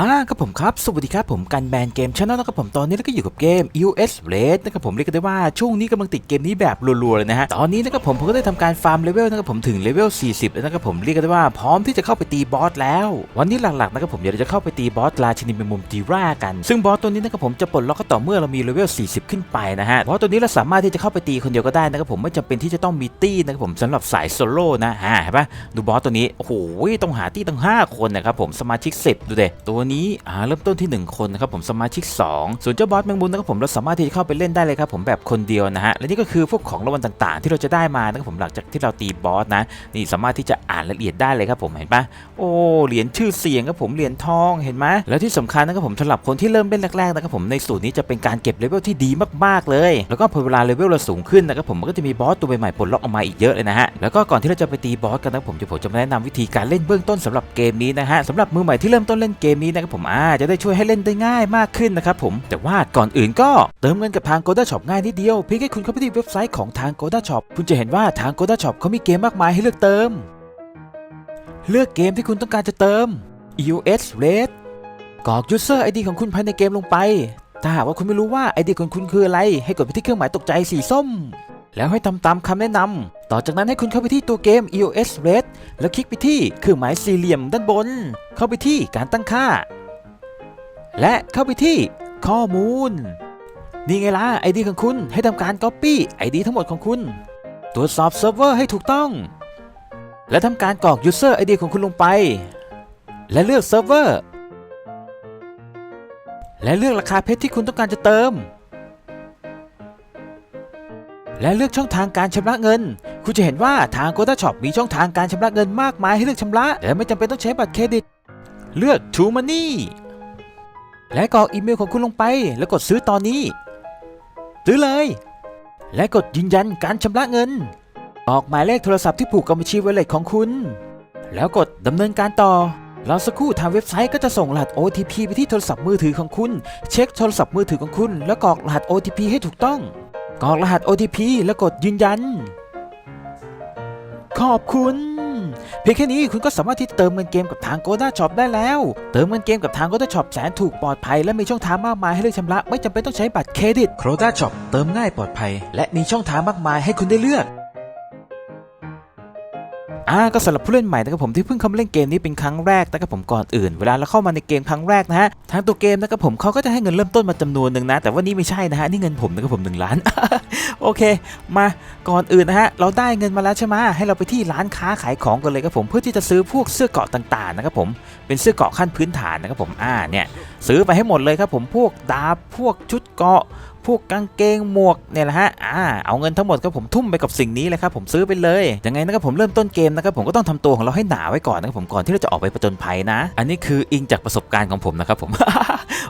อ่าครับผมครับ สวัสดีครับผมกันแบนเกมช anel นะครับผมตอนนี้เราก็อยู่กับเกม US Red นะครับผมเรียกได้ว่าช่วงนี้กำลังติดเกมนี้แบบรัวๆเลยนะฮะ ตอนนี้นะครับผมผมก็ได้ทำการฟาร์มเลเวลนะครับผมถึงเลเวล 40 แล้วนะครับผมเรียกได้ว่าพร้อมที่จะเข้าไปตีบอสแล้ว วันนี้หลักๆนะครับผมเดี๋ยวเราจะเข้าไปตีบอสราชินีเป็นมุมตีร่ากัน ซึ่งบอสตัวนี้นะครับผมจะปลดล็อกก็ต่อเมื่อเรามีเลเวล 40 ขึ้นไปนะฮะบอสตัวนี้เราสามารถที่จะเข้าไปตีคนเดียวก็ได้นะครับผมไม่จำเป็นที่จะต้องมีตี้นะครับผมสำหรับสายโซโล่นะฮะเห็นปะดูบอสตัวนี้โอ้โหต้องหาตี้ตั้งห้าคนนะครับผมสมาชิก 10 ดูเด็ตัวนี้อ่าเริ่มต้นที่ 1 คนนะครับผมสมาชิก 2 ส่วนเจ้าบอสแมงมุมนะครับผมเราสามารถที่จะเข้าไปเล่นได้เลยครับผมแบบคนเดียวนะฮะและนี่ก็คือพวกของรางวัลต่างๆ ที่เราจะได้มานะครับผมหลังจากที่เราตีบอสนะนี่สามารถที่จะอ่านละเอียดได้เลยครับผมเห็นปะโอ้เหรียญชื่อเสียงครับผมเหรียญทองเห็นไหมแล้วที่สำคัญนะครับผมสำหรับคนที่เริ่มเล่นแรกๆนะครับผมในสูตรนี้จะเป็นการเก็บเลเวลที่ดีมากๆเลย แล้วก็พอเวลาเลเวลเราสูงขึ้นนะครับผมมันก็จะมีบอสตัวใหม่ๆปลดล็อกออกมาอีกเยอะเลยนะฮะแล้วก็ก่อนที่เราจะไปตีบอสกันนะผมจะผมจะแนะนำวิธีการเล่นเบื้องต้นสำหรับเกมนี้นะฮะสำหรับมือใหม่ที่เริ่มต้นเล่นเกมนี้นะครับผมอ่าจะได้ช่วยให้เล่นได้ง่ายมากขึ้นนะครับผมแต่ว่าก่อนอื่นก็เติมเงินกับทาง Goda Shop ง่ายนิดเดียวเพียงแค่คุณเข้าไปที่เว็บไซต์ของทาง Goda Shop คุณจะเห็นว่าทาง Goda Shop เขามีเกมมากมายให้เลือกเติม เลือกเกมที่คุณต้องการจะเติม EOS Red กรอก User ID ของคุณภายในเกมลงไป ถ้าหากว่าคุณไม่รู้ว่า ID ของคุณคืออะไร ให้กดไปที่เครื่องหมายตกใจสีส้ม แล้วให้ทำตามคำแนะนำ ต่อจากนั้นให้คุณเข้าไปที่ตัวเกม EOS Red แล้วคลิกไปที่เครื่องหมายสี่เหลี่ยมด้านบน เข้าไปที่การตั้งค่า และเข้าไปที่ข้อมูล นี่ไงล่ะ ID ของคุณให้ทำการ Copy ID ทั้งหมดของคุณ ตรวจสอบเซิร์ฟเวอร์ให้ถูกต้อง และทำการกรอก User ID ของคุณลงไป และเลือกเซิร์ฟเวอร์ และเลือกราคาเพชรที่คุณต้องการจะเติม และเลือกช่องทางการชำระเงิน คุณจะเห็นว่าทาง Goda Shop มีช่องทางการชำระเงินมากมายให้เลือกชำระ และไม่จำเป็นต้องใช้บัตรเครดิต เลือก True Money และกรอกอีเมลของคุณลงไป แล้วกดซื้อตอนนี้ ซื้อเลย และกดยืนยันการชำระเงินกรอกหมายเลขโทรศัพท์ที่ผูกกับบัญชีไวเลตของคุณ แล้วกดดำเนินการต่อรอสักครู่ทางเว็บไซต์ก็จะส่งรหัส OTP ไปที่โทรศัพท์มือถือของคุณ เช็คโทรศัพท์มือถือของคุณ แล้วกรอกรหัส OTP ให้ถูกต้อง กรอกรหัส OTP แล้วกดยืนยัน ขอบคุณ เพียงแค่นี้คุณก็สามารถที่เติมเงินเกมกับทาง Goda Shop ได้แล้ว เติมเงินเกมกับทาง Goda Shop แสนถูกปลอดภัยและมีช่องทางมากมายให้เลือกชำระ ไม่จำเป็นต้องใช้บัตรเครดิต Goda Shop เติมง่ายปลอดภัย และมีช่องทางมากมายให้คุณได้เลือก อ่าก็สำหรับผู้เล่นใหม่นะครับผมที่เพิ่งเข้ามาเล่นเกมนี้เป็นครั้งแรกนะครับผมก่อนอื่น เวลาเราเข้ามาในเกมครั้งแรกนะฮะทางตัวเกมนะครับผมเขาก็จะให้เงินเริ่มต้นมาจำนวนหนึ่งนะ แต่ว่านี่ไม่ใช่นะฮะนี่เงินผมนะครับผมหนึ่งล้านโอเค มาก่อนอื่นนะฮะเราได้เงินมาแล้วใช่ไหมให้เราไปที่ร้านค้าขายของกันเลยครับผมเพื่อที่จะซื้อพวกเสื้อเกาะต่างๆนะครับผมเป็นเสื้อเกาะขั้นพื้นฐานนะครับผมอ่าเนี่ยซื้อไปให้หมดเลยครับผมพวกดาบพวกชุดเกาะ พวกกางเกงหมวกเนี่ยแหละฮะอ่าเอาเงินทั้งหมดก็ผมทุ่มไปกับสิ่งนี้เลยครับผมซื้อไปเลยยังไงนะครับผมเริ่มต้นเกมนะครับผมก็ต้องทำตัวของเราให้หนาไว้ก่อนนะครับผมก่อนที่เราจะออกไปประจนภัยนะ อันนี้คืออิงจากประสบการณ์ของผมนะครับผม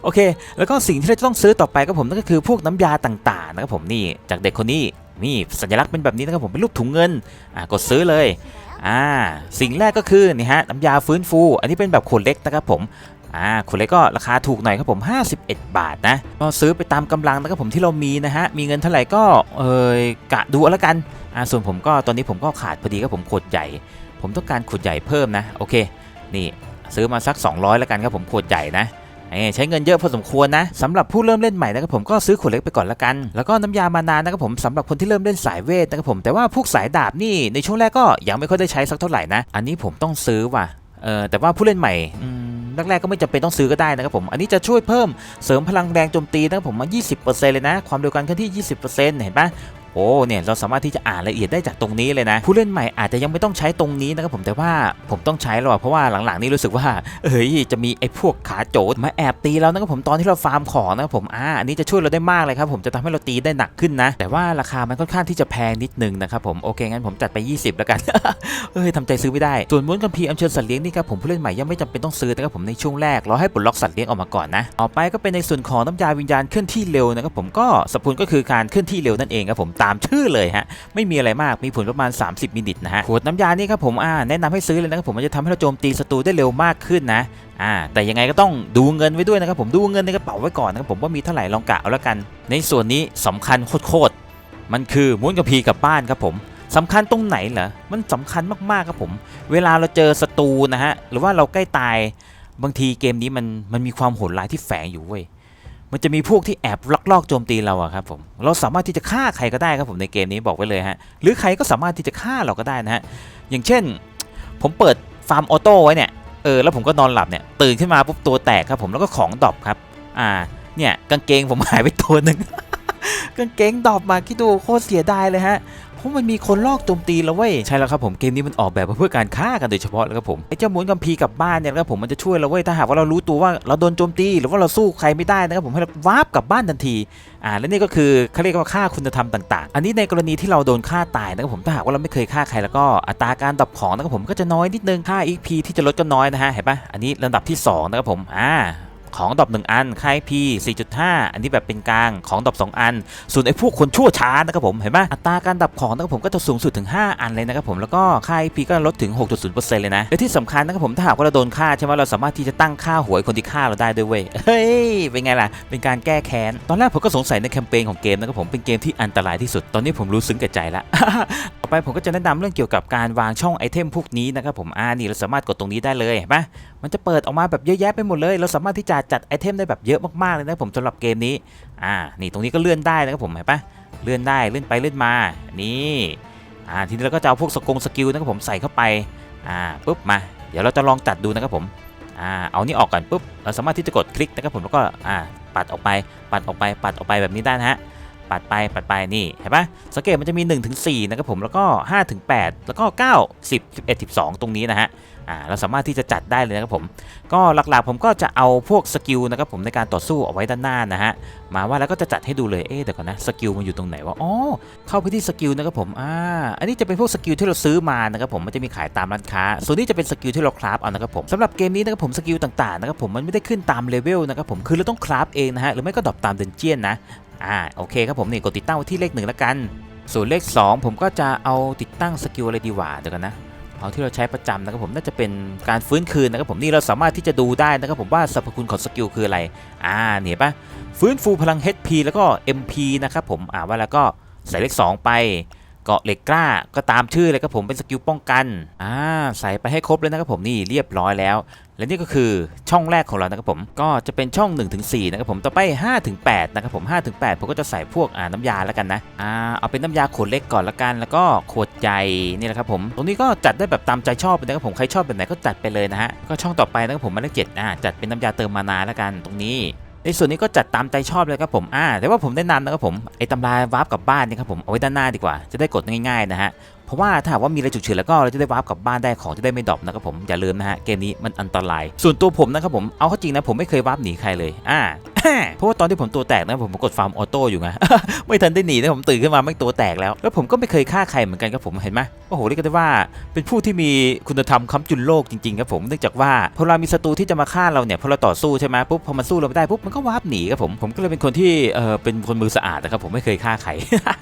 โอเค แล้วก็สิ่งที่เราจะต้องซื้อต่อไปครับผมนั่นก็คือพวกน้ำยาต่างๆนะครับผมนี่จากเด็กคนนี้นี่สัญลักษณ์เป็นแบบนี้นะครับผมเป็นรูปถุงเงินอ่ากดซื้อเลยอ่าสิ่งแรกก็คือนี่ฮะน้ำยาฟื้นฟู อันนี้เป็นแบบขวดเล็กนะครับผม อ่าขวดเล็กก็ราคาถูกหน่อยครับผม 51 บาทนะ ก็ซื้อไปตามกำลังนะครับผมที่เรามีนะฮะ มีเงินเท่าไหร่ก็เออกะดูเอาละกัน อ่าส่วนผมก็ตอนนี้ผมก็ขาดพอดีครับผมขวดใหญ่ ผมต้องการขวดใหญ่เพิ่มนะ โอเค นี่ซื้อมาสัก 200 แล้วกันครับผมขวดใหญ่นะเอ้ใช้เงินเยอะพอสมควรนะสำหรับผู้เริ่มเล่นใหม่นะครับผมก็ซื้อขวดเล็กไปก่อนละกัน แล้วก็น้ำยามานานนะครับผมสำหรับคนที่เริ่มเล่นสายเวทนะครับผมแต่ว่าพวกสายดาบนี่ในช่วงแรกก็ยังไม่ค่อยได้ใช้สักเท่าไหร่นะ อันนี้ผมต้องซื้อว่ะเออแต่ว่าผู้เล่นใหม่อื แรกๆก็ไม่จำเป็นต้องซื้อก็ได้นะครับผม อันนี้จะช่วยเพิ่มเสริมพลังแรงโจมตีนะครับผมมา 20%เลยนะ ความเร็วการเคลื่อนที่ 20%เห็นปะ โอ้เนี่ยเราสามารถที่จะอ่านละเอียดได้จากตรงนี้เลยนะ ผู้เล่นใหม่อาจจะยังไม่ต้องใช้ตรงนี้นะครับผมแต่ว่าผมต้องใช้แล้วอะเพราะว่าหลังๆนี่รู้สึกว่า เอ้ยจะมีไอ้พวกขาโจดมาแอบตีเรานะครับผมตอนที่เราฟาร์มของนะครับผมอ่าอันนี้จะช่วยเราได้มากเลยครับผมจะทำให้เราตีได้หนักขึ้นนะ แต่ว่าราคามันค่อนข้างที่จะแพงนิดนึงนะครับผมโอเคงั้นผมจัดไป 20 แล้วกันเอ้ยทำใจซื้อไม่ได้ส่วนม้วนคัมภีอัญเชิญสัตว์เลี้ยงนี่ครับผมผู้เล่นใหม่ยังไม่จำเป็นต้องซื้อนะครับผมในช่วงแรกราให้ปลดล็อกสัตว์เลี้ยงออกมาก่อนนะต่อไปก็เป็นในส่วนของน้ำยาวิญญาณเคลื่อนที่เร็วนะครับผมก็สรรพคุณก็คือการเคลื่อนที่เร็วนั่นเองครับผมตามชื่อเลยฮะไม่มีอะไรมากมีผลประมาณ 30 มิลลิลิตรนะฮะขวดน้ำยานี่ครับผมอ่าแนะนำให้ซื้อเลยนะครับผมมันจะทำให้เราโจมตีศัตรูได้เร็วมากขึ้นนะอ่าแต่ยังไงก็ต้องดูเงินไว้ด้วยนะครับผมดูเงินในกระเป๋าไว้ก่อนนะครับผมว่ามีเท่าไหร่ลองกะเอาละกัน ในส่วนนี้สำคัญโคตรๆมันคือม้วนกระพีกับบ้านครับผมสำคัญตรงไหนเหรอ มันสำคัญมากๆครับผม เวลาเราเจอศัตรูนะฮะ หรือว่าเราใกล้ตาย บางทีเกมนี้มันมันมีความโหดร้ายที่แฝงอยู่เว้ย มันจะมีพวกที่แอบลักลอบโจมตีเราอะครับผม เราสามารถที่จะฆ่าใครก็ได้ครับผมในเกมนี้บอกไว้เลยฮะ หรือใครก็สามารถที่จะฆ่าเราก็ได้นะฮะ อย่างเช่น ผมเปิดฟาร์มออโต้ไว้เนี่ย เออ แล้วผมก็นอนหลับเนี่ย ตื่นขึ้นมาปุ๊บตัวแตกครับผม แล้วก็ของดรอปครับ อ่า เนี่ยกางเกงผมหายไปตัวหนึ่งกางเกงดรอปมาคิดดูโคตรเสียดายเลยฮะ เพราะมันมีคนลอกโจมตีเราเว้ยใช่แล้วครับผมเกมนี้มันออกแบบมาเพื่อการฆ่ากันโดยเฉพาะเลยครับผมไอ้เจ้าหมุนกัมพีกลับบ้านเนี่ยครับผมมันจะช่วยเราเว้ยถ้าหากว่าเรารู้ตัวว่าเราโดนโจมตีหรือว่าเราสู้ใครไม่ได้นะครับผมให้เราวาร์ปกลับบ้านทันทีอ่าและนี่ก็คือเขาเรียกว่าค่าคุณธรรมต่างๆ อันนี้ในกรณีที่เราโดนฆ่าตายนะครับผมถ้าหากว่าเราไม่เคยฆ่าใครแล้วก็อัตราการดรอปของนะครับผมก็จะน้อยนิดนึงค่า XP ที่จะลดก็น้อยนะฮะเห็นปะอันนี้ลำดับที่สองนะครับผมอ่า ของดอป1อันค่า IP 4.5 อันนี้แบบเป็นกลางของดอป2อัน ส่วนไอ้พวกคนชั่วช้านะครับผมเห็นปะอัตราการดับของนะครับผมก็จะสูงสุดถึง 5 อันเลยนะครับผมแล้วก็ค่า IP ก็ลดถึง 6.0%เลยนะและที่สำคัญนะครับผมถ้าหากว่าเราโดนฆ่าใช่ไหมเราสามารถที่จะตั้งค่าหวยคนที่ฆ่าเราได้ด้วยเว้ยเฮ้ยเป็นไงล่ะเป็นการแก้แค้นตอนแรกผมก็สงสัยในแคมเปญของเกมนะครับผมเป็นเกมที่อันตรายที่สุดตอนนี้ผมรู้ซึ้งกับใจละต่อไปผมก็จะแนะนำเรื่องเกี่ยวกับการวางช่องไอเทมพวกนี้นะครับผมอ่านี่เราสามารถกดตรงนี้ได้เลยเห็นปะมันจะเปิดออกมาแบบเยอะแยะไปหมดเลย เราสามารถที่จะจัดไอเทมได้แบบเยอะมากๆเลยนะผมสำหรับเกมนี้ อ่า นี่ตรงนี้ก็เลื่อนได้นะครับผมเห็นปะเลื่อนได้เลื่อนไปเลื่อนมา นี่ อ่า ทีนี้เราก็จะเอาพวกสกงสกิลนะครับผมใส่เข้าไป อ่า ปุ๊บมา เดี๋ยวเราจะลองจัดดูนะครับผม อ่า เอานี่ออกก่อนปุ๊บ เราสามารถที่จะกดคลิกนะครับผมแล้วก็ อ่า ปัดออกไป ปัดออกไป ปัดออกไปแบบนี้ได้นะฮะปัดไปปัดไปนี่เห็นปะสังเกตมันจะมี1ถึง4นะครับผมแล้วก็5ถึง8แล้วก็ 9 10 11 12 ตรงนี้นะฮะ อ่าเราสามารถที่จะจัดได้เลยนะครับผม ก็หลักๆผมก็จะเอาพวกสกิลนะครับผมในการต่อสู้เอาไว้ด้านหน้านะฮะมาว่าแล้วก็จะจัดให้ดูเลยเอ๊ะเดี๋ยวก่อนนะสกิลมันอยู่ตรงไหนวะอ๋อเข้าไปที่สกิลนะครับผมอ่าอันนี้จะเป็นพวกสกิลที่เราซื้อมานะครับผมมันจะมีขายตามร้านค้า ส่วนนี้จะเป็นสกิลที่เราคราฟเอานะครับผมสำหรับเกมนี้นะครับผมสกิลต่างๆนะครับผมมันไม่ได้ขึ้นตามเลเวลนะครับผมคือเราต้องคราฟเองนะฮะหรือไม่ก็ดรอปตามเดนเจียนนะอ่าโอเคครับผมนี่กดติดตั้งไว้ที่เลขหนึ่งแล้วกันส่วนเลข 2 ผมก็จะเอาติดตั้งสกิลอะไรดีกว่าเดี๋ยวกันนะ เอาที่เราใช้ประจำนะครับผมน่าจะเป็นการฟื้นคืนนะครับผมนี่เราสามารถที่จะดูได้นะครับผมว่าสรรพคุณของสกิลคืออะไร อ่าเนี่ยปะฟื้นฟูพลัง HP แล้วก็ MP นะครับผมอ่าว่าแล้วก็ใส่เลข2ไปเกาะเหล็กกล้าก็ตามชื่อเลยครับผมเป็นสกิลป้องกันอ่าใส่ไปให้ครบเลยนะครับผมนี่เรียบร้อยแล้ว และนี่ก็คือช่องแรกของเรานะครับผมก็จะเป็นช่อง 1-4นะครับผมต่อไป5-8นะครับผม5-8ผมก็จะใส่พวกอ่าน้ำยาแล้วกันนะอ่าเอาเป็นน้ำยาขวดเล็กก่อนละกัน แล้วก็ขวดใหญ่นี่แหละครับผมตรงนี้ก็จัดได้แบบตามใจชอบนะครับผมใครชอบแบบไหนก็จัดไปเลยนะฮะก็ช่องต่อไปนะครับผมมาเลขเจ็ดอ่าจัดเป็นน้ำยาเติมมานาแล้วกันตรงนี้ในส่วนนี้ก็จัดตามใจชอบเลยครับผม อ่า แต่ว่าผมแนะนำนะครับผม ไอ้ตำรา วาร์ปกลับบ้านนี่ครับผม เอาไว้ด้านหน้าดีกว่า จะได้กดง่ายๆนะฮะ เพราะว่าถ้าหากว่ามีอะไรฉุกเฉินแล้วก็เราจะได้วาร์ปกลับบ้านได้ของจะได้ไม่ดรอปนะครับผมอย่าลืมนะฮะเกมนี้มันอันตราย ส่วนตัวผมนะครับผมเอาเข้าจริงนะผมไม่เคยวาร์ปหนีใครเลยอ่าเพราะว่าตอนที่ผมตัวแตกนะผมกดฟาร์มออโต้อยู่ไงไม่ทันได้หนีนะผมตื่นขึ้นมาไม่ตัวแตกแล้ว แล้วผมก็ไม่เคยฆ่าใครเหมือนกันครับผมเห็นไหมโอ้โหเรียกได้ว่าเป็นผู้ที่มีคุณธรรมค้ำจุนโลกจริงๆครับผมเนื่องจากว่าพอเรามีศัตรูที่จะมาฆ่าเราเนี่ยพอเราต่อสู้ใช่ไหมปุ๊บพอมันสู้เราไม่ได้ปุ๊บมันก็วาร์ปหนีครับผมผมก็เลยเป็นคนที่เออเป็นคนมือสะอาดนะครับผมไม่เคยฆ่าใคร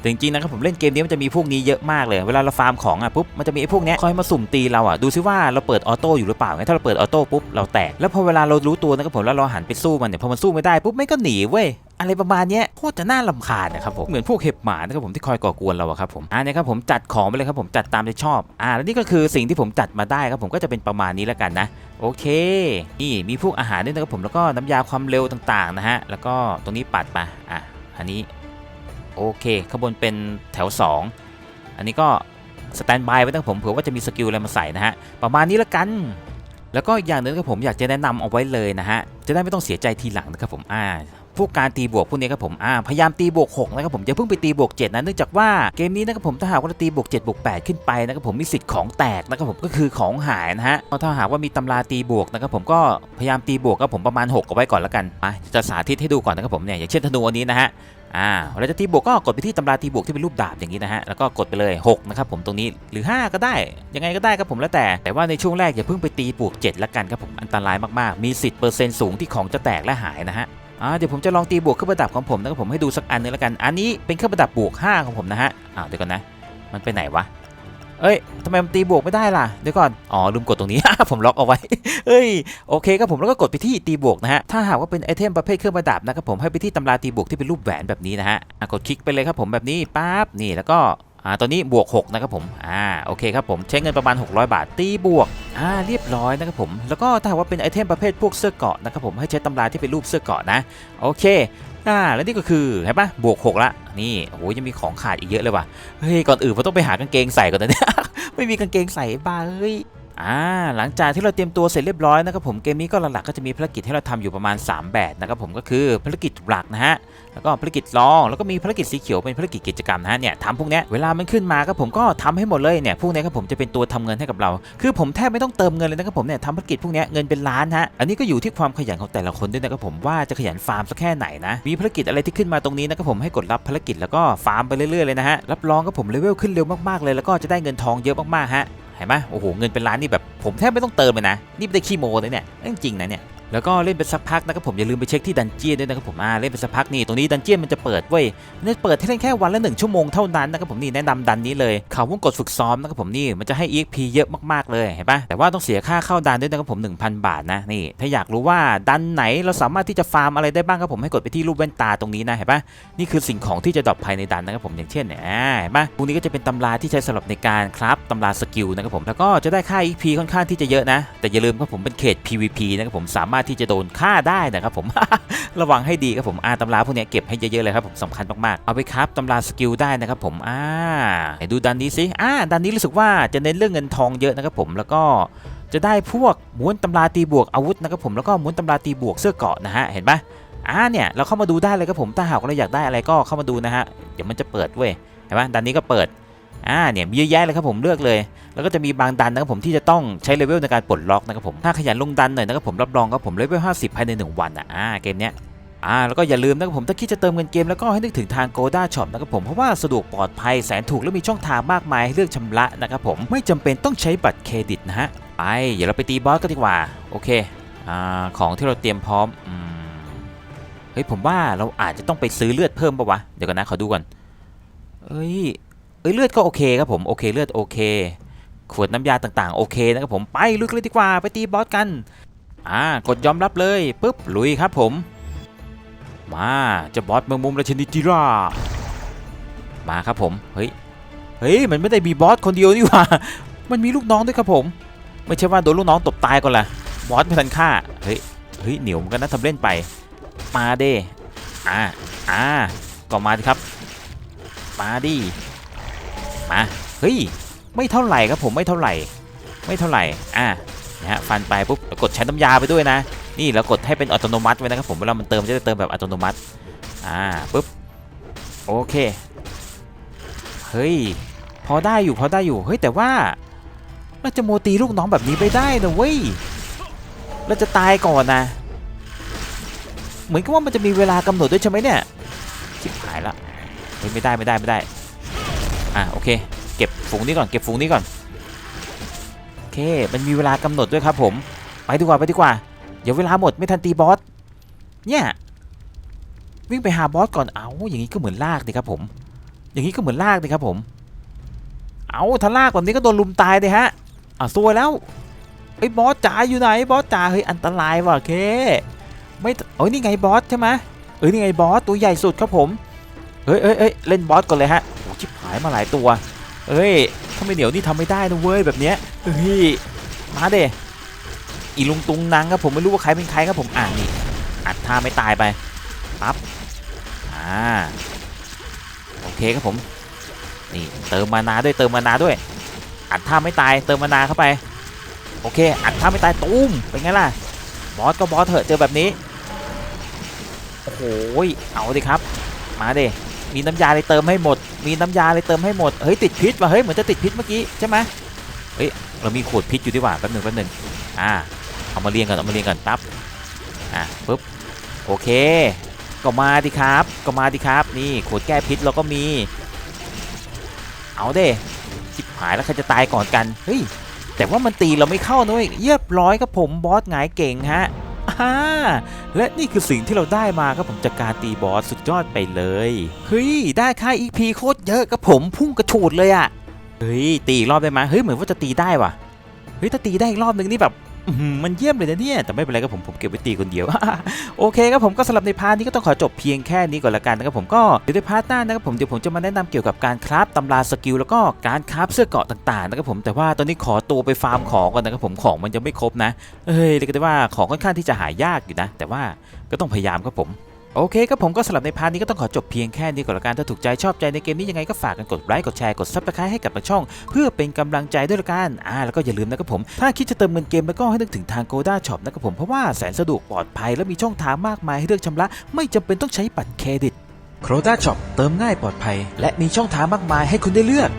แต่จริงๆนะครับผมเล่นเกมนี้มันจะมีพวกนี้เยอะมากเลยเวลาเราฟาร์มของอะปุ๊บมันจะมีไอ้พวกเนี้ยคอยมาสุ่มตีเราอะดูซิว่าเราเปิดออโต้อยู่หรือเปล่าไงถ้าเราเปิดออโต้ปุ๊บเราแตกแล้วพอเวลาเรารู้ตัวนะครับผมแล้วเราหันไปสู้มันเนี่ยพอมันสู้ไม่ได้ปุ๊บไม่ก็หนีเว้ยอะไรประมาณเนี้ยโคตรจะน่าลำคาญนะครับผมเหมือนพวกเห็บหมานะครับผมที่คอยก่อกวนเราอะครับผมอ่าเนี่ยครับผมจัดของไปเลยครับผมจัดตามที่ชอบอ่าแล้วนี่ก็คือสิ่งที่ผมจัดมาได้ครับผมก็จะเป็นประมาณนี้แล้วกันนะ โอเค นี่มีพวกอาหารด้วยนะครับผมแล้วก็น้ำยาความเร็วต่างๆนะฮะแล้วก็ตรงนี้ปัดมาอะอันนี้โอเคข้างบนเป็นแถว 2 อันนี้ก็ สแตนบายไว้ตั้งผมเผื่อว่าจะมีสกิลอะไรมาใส่นะฮะประมาณนี้แล้วกัน แล้วก็อีกอย่างหนึงครับผมอยากจะแนะนำเอาไว้เลยนะฮะจะได้ไม่ต้องเสียใจทีหลังนะครับผมอ่าพวกการตีบวกพวกนี้ครับผมอ่าพยายามตีบวก6นะครับผมอย่าเพิ่งไปตีบวก7นะเนื่องจากว่าเกมนี้นะครับผมถ้าหากว่าเราตีบวก7บวก8ขึ้นไปนะครับผมมีสิทธิ์ของแตกนะครับผมก็คือของหายนะฮะถ้าหากว่ามีตำราตีบวกนะครับผมก็พยายามตีบวกครับผมประมาณ6เอาไว้ก่อนแล้วกันอะจะสาธิตให้ดูก่อนนะครับผมเนี่ยอย่างเช่นธนูอันนี้นะฮะ อ่าเราจะตีบวกก็กดไปที่ตำราตีบวกที่เป็นรูปดาบอย่างนี้นะฮะแล้วก็กดไปเลย6นะครับผมตรงนี้หรือ 5 ก็ได้ ยังไงก็ได้ครับผมแล้วแต่ แต่ว่าในช่วงแรกอย่าเพิ่งไปตีบวก 7 ละกันครับผมอันตรายมากๆ มีสิทธิ์เปอร์เซ็นต์สูงที่ของจะแตกและหายนะฮะอ่าเดี๋ยวผมจะลองตีบวกเครื่องประดับของผมนะครับผมให้ดูสักอันนึงละกัน อันนี้เป็นเครื่องประดับบวก 5 ของผมนะฮะอ้าวเดี๋ยวก่อนนะ มันไปไหนวะ เอ้ยทำไมมันตีบวกไม่ได้ล่ะ เดี๋ยวก่อน อ๋อ ลืมกดตรงนี้ ผมล็อกเอาไว้ เอ้ย โอเคครับผมแล้วก็กดไปที่ตีบวกนะฮะ ถ้าหากว่าเป็นไอเทมประเภทเครื่องประดับนะครับผมให้ไปที่ตำราตีบวกที่เป็นรูปแหวนแบบนี้นะฮะกดคลิกไปเลยครับผมแบบนี้ปั๊บ นี่แล้วก็อ่าตอนนี้บวก 6 นะครับผม อ่า โอเคครับผม ใช้เงินประมาณ 600 บาท ตีบวก อ่า เรียบร้อยนะครับผม แล้วก็ถ้าหากว่าเป็นไอเทมประเภทพวกเสื้อเกาะนะครับผม ให้ใช้ตำราที่เป็นรูปเสื้อเกาะนะ โอเค อ่าแล้วนี่ก็คือเห็นปะบวก 6 ละ นี่โอ้โหยังมีของขาดอีกเยอะเลยว่ะเฮ้ยก่อนอื่นผมต้องไปหากางเกงใส่ก่อนนะเนี่ยไม่มีกางเกงใส่บ้าเฮ้ย อ่าหลังจากที่เราเตรียมตัวเสร็จเรียบร้อยนะครับผมเกมนี้ก็หลักๆก็จะมีภารกิจให้เราทำอยู่ประมาณ 3 แบบนะครับผมก็คือภารกิจหลักนะฮะแล้วก็ภารกิจรองแล้วก็มีภารกิจสีเขียวเป็นภารกิจกิจกรรมนะฮะเนี่ยทำพวกนี้เวลามันขึ้นมาครับผมก็ทำให้หมดเลยเนี่ยพวกนี้ครับผมจะเป็นตัวทำเงินให้กับเรา คือผมแทบไม่ต้องเติมเงินเลยนะครับผมเนี่ยทำภารกิจพวกนี้เงินเป็นล้านฮะอันนี้ก็อยู่ที่ความขยันของแต่ละคนด้วยนะครับผมว่าจะขยันฟาร์มสักแค่ไหนนะมีภารกิจอะไรที่ขึ้นมาตรงนี้นะครับผมให้กดรับภารกิจแล้วก็ฟาร์มไปเรื่อยๆเลยนะฮะรับรองครับผมเลเวลขึ้นเร็วมากๆเลยแล้วก็จะได้เงินทองเยอะมากๆฮะ เห็นไหมโอ้โหเงินเป็นล้านนี่แบบผมแทบไม่ต้องเติมเลยนะนี่ไม่ได้ขี้โมเลยเนี่ยจริงนะเนี่ย แล้วก็เล่นไปสักพักนะครับผมอย่าลืมไปเช็คที่ดันเจียนด้วยนะครับผมอ่าเล่นไปสักพักนี่ตรงนี้ดันเจียนมันจะเปิดเว้ยมันี่เปิดให้เล่นแค่วันละหนึ่งชั่วโมงเท่านั้นนะครับผมนี่แนะนำดันนี้เลยเขาวงกดฝึกซ้อมนะครับผมนี่มันจะให้ EXP เยอะมากๆเลยเห็นปะแต่ว่าต้องเสียค่าเข้าดันด้วยนะครับผม 1,000 บาทนะนี่ถ้าอยากรู้ว่าดันไหนเราสามารถที่จะฟาร์มอะไรได้บ้างครับผมให้กดไปที่รูปแว่นตาตรงนี้นะเห็นปะนี่คือสิ่งของที่จะดรอปภายในดันนะครับผมอย่างเช่นเนี่ยอ่าเห็นปะพวกนี้ก็จะเป็นตำราที่ใช้สำหรับในการครับตำราสกิลนะครับผมแล้วก็จะได้ค่า EXP ค่อนข้างที่จะเยอะนะแต่อย่าลืมครับผมเป็นเขต PVP นะครับผมสามารถที่จะโดนฆ่าได้นะครับผม ระวังให้ดีครับผมอ่าตำราพวกนี้เก็บให้เยอะๆเลยครับผมสำคัญมากๆ เอาไปครับตำราสกิลได้นะครับผมอ่าดูดันนี้สิอ่าดันนี้รู้สึกว่าจะเน้นเรื่องเงินทองเยอะนะครับผมแล้วก็จะได้พวกม้วนตำราตีบวกอาวุธนะครับผมแล้วก็ม้วนตำราตีบวกเสื้อเกาะนะฮะเห็นปะอ่าเนี่ยเราเข้ามาดูได้เลยครับผมถ้าหากเราอยากได้อะไรก็เข้ามาดูนะฮะเดี๋ยวมันจะเปิดเว้ยเห็นปะดันนี้ก็เปิด อ่าเนี่ยมีเยอะแยะเลยครับผมเลือกเลย แล้วก็จะมีบางดันนะครับผมที่จะต้องใช้เลเวลในการปลดล็อกนะครับผมถ้าขยันลงดันหน่อยนะครับผมรับรองครับผมเลเวล50 ภายใน 1 วันอะอ่าเกมเนี้ยอ่าแล้วก็อย่าลืมนะครับผมถ้าคิดจะเติมเงินเกมแล้วก็ให้นึกถึงทาง Goda Shop นะครับผมเพราะว่าสะดวกปลอดภัยแสนถูกและมีช่องทางมากมายให้เลือกชำระนะครับผมไม่จำเป็นต้องใช้บัตรเครดิตนะฮะไปเดี๋ยวเราไปตีบอสกันดีกว่าโอเคอ่าของที่เราเตรียมพร้อมอืมเฮ้ยผมว่าเราอาจจะต้องไปซื้อเลือดเพิ่มปะวะเดี๋ยวกันนะขอดูก่อนเอ้ย อ้ยเลือดก็โอเคครับผมโอเคเลือดโอเค ขวดน้ำยาต่างๆโอเคนะครับผมไปลุยกันเลยดีกว่าไปตีบอสกันอ่ากดยอมรับเลยปุ๊บลุยครับผม มาเจะบอสเมืองมุมราชนิจิรามาครับผมเฮ้ยเฮ้ยมันไม่ได้มีบอสคนเดียวนี่ว่า มันมีลูกน้องด้วยครับผม ไม่ใช่ว่าโดนลูกน้องตบตายก่อนละบอสไม่ทันฆ่าเฮ้ยเฮ้ยเหนียวมือนกันนะทำเล่นไปมาเด้อ่าอ่าก็มาดิครับมาดิ มาเฮ้ยไม่เท่าไหร่ครับผมไม่เท่าไหร่ ไม่เท่าไหร่อะนะฮะฟันไปปุ๊บแล้วกดใช้น้ำยาไปด้วยนะ นี่เรากดให้เป็นอัตโนมัติไว้นะครับผมเวลามันเติมจะได้เติมแบบอัตโนมัติอ่าปุ๊บโอเคเฮ้ยพอได้อยู่พอได้อยู่เฮ้ยแต่ว่าเราจะโมตีลูกน้องแบบนี้ไปได้นะเว้ยเราจะตายก่อนนะ เหมือนกับว่ามันจะมีเวลากำหนดด้วยใช่ไหมเนี่ยชิบหายละเฮ้ยไม่ได้ไม่ได้ไม่ได้ อะโอเค เก็บฝูงนี้ก่อนเก็บฝูงนี้ก่อนโอเคมันมีเวลากำหนดด้วยครับผมไปดีกว่าไปดีกว่าเดี๋ยวเวลาหมดไม่ทันตีบอสเนี่ยวิ่งไปหาบอสก่อนเอาอย่างนี้ก็เหมือนลากดิครับผม อย่างนี้ก็เหมือนลากดิครับผม เอาถ้าลากแบบนี้ก็โดนลุมตายเลยฮะอะซวยแล้วไอ้บอสจ๋าอยู่ไหนบอสจ๋าเฮ้ยอันตรายว่ะเคไม่เอ้ยนี่ไงบอสใช่ไหมเอ้ยนี่ไงบอสตัวใหญ่สุดครับผมเฮ้ยเอ้ยเอ้ยเล่นบอสก่อนเลยฮะายมาหลายตัว เอ้ยถ้าไม่เหนียวนี่ทำไม่ได้นะเว้ยแบบเนี้ยเฮ้ยมาเดอีลุงตุงนางครับผมไม่รู้ว่าใครเป็นใครครับผมอ่านี่อัดท่าไม่ตายไปปั๊บอ่าโอเคครับผมนี่เติมมานาด้วยเติมมานาด้วย อัดท่าไม่ตายเติมมานาเข้าไปโอเค อัดท่าไม่ตายตูมเป็นไงล่ะบอสก็บอสเถอะเจอแบบนี้โอ้โหเอาดิครับ มาเด มีน้ำยาเลยเติมให้หมด มีน้ำยาเลยเติมให้หมด เฮ้ยติดพิษว่ะเฮ้ยเหมือนจะติดพิษเมื่อกี้ใช่ไหมเฮ้ยเรามีขวดพิษอยู่ดีกว่าแป๊บหนึ่งแป๊บหนึ่งอ่าเอามาเรียงกันเอามาเรียงกันปั๊บอะปุ๊บโอเค ก็มาดิครับ ก็มาดิครับ นี่ขวดแก้พิษเราก็มี เอาเด้จิบหายแล้วใครจะตายก่อนกันเฮ้ยแต่ว่ามันตีเราไม่เข้านะเว้ยเรียบร้อยครับผมบอสหงายเก่งฮะ ฮ่าและนี่คือสิ่งที่เราได้มาครับผมจากการตีบอสสุดยอดไปเลย เฮ้ย ได้ค่า EP โคตรเยอะครับผมพุ่งกระฉูดเลยอะ่ะ เฮ้ย ตีอีกรอบได้ไหมเฮ้ย เหมือนว่าจะตีได้ว่ะ เฮ้ย ถ้าตีได้อีกรอบนึงนี่แบบ มันเยี่ยมเลยนะเนี่ย แต่ไม่เป็นไรครับผม ผมเก็บไว้ตีคนเดียว โอเคครับผมก็สำหรับในพาร์ทนี้ก็ต้องขอจบเพียงแค่นี้ก่อนละกันนะครับผมก็เดี๋ยวในพาร์ทหน้านะครับผมเดี๋ยวผมจะมาแนะนำเกี่ยวกับการคราฟตำราสกิลแล้วก็การคราฟเสื้อเกาะต่างๆนะครับผมแต่ว่าตอนนี้ขอตัวไปฟาร์มของก่อนนะครับผมของมันยังไม่ครบนะเอ้ยเรียกได้ว่าของค่อนข้างที่จะหายากอยู่นะ แต่ว่าก็ต้องพยายามครับผม โอเคครับผมก็สำหรับในพาร์ทนี้ก็ต้องขอจบเพียงแค่นี้ก่อนละกันถ้าถูกใจชอบใจในเกมนี้ยังไงก็ฝากกันกดไลค์กดแชร์กดซับสไครต์ให้กับทางช่อง เพื่อเป็นกำลังใจด้วยละกันอ่าแล้วก็อย่าลืมนะครับผมถ้าคิดจะเติมเงินเกมแล้วก็ให้นึกถึงทาง Goda Shop นะครับผมเพราะว่าแสนสะดวกปลอดภัยและมีช่องทางมากมายให้เลือกชำระ ไม่จำเป็นต้องใช้บัตรเครดิต Goda Shop เติมง่ายปลอดภัย และมีช่องทางมากมายให้คุณได้เลือก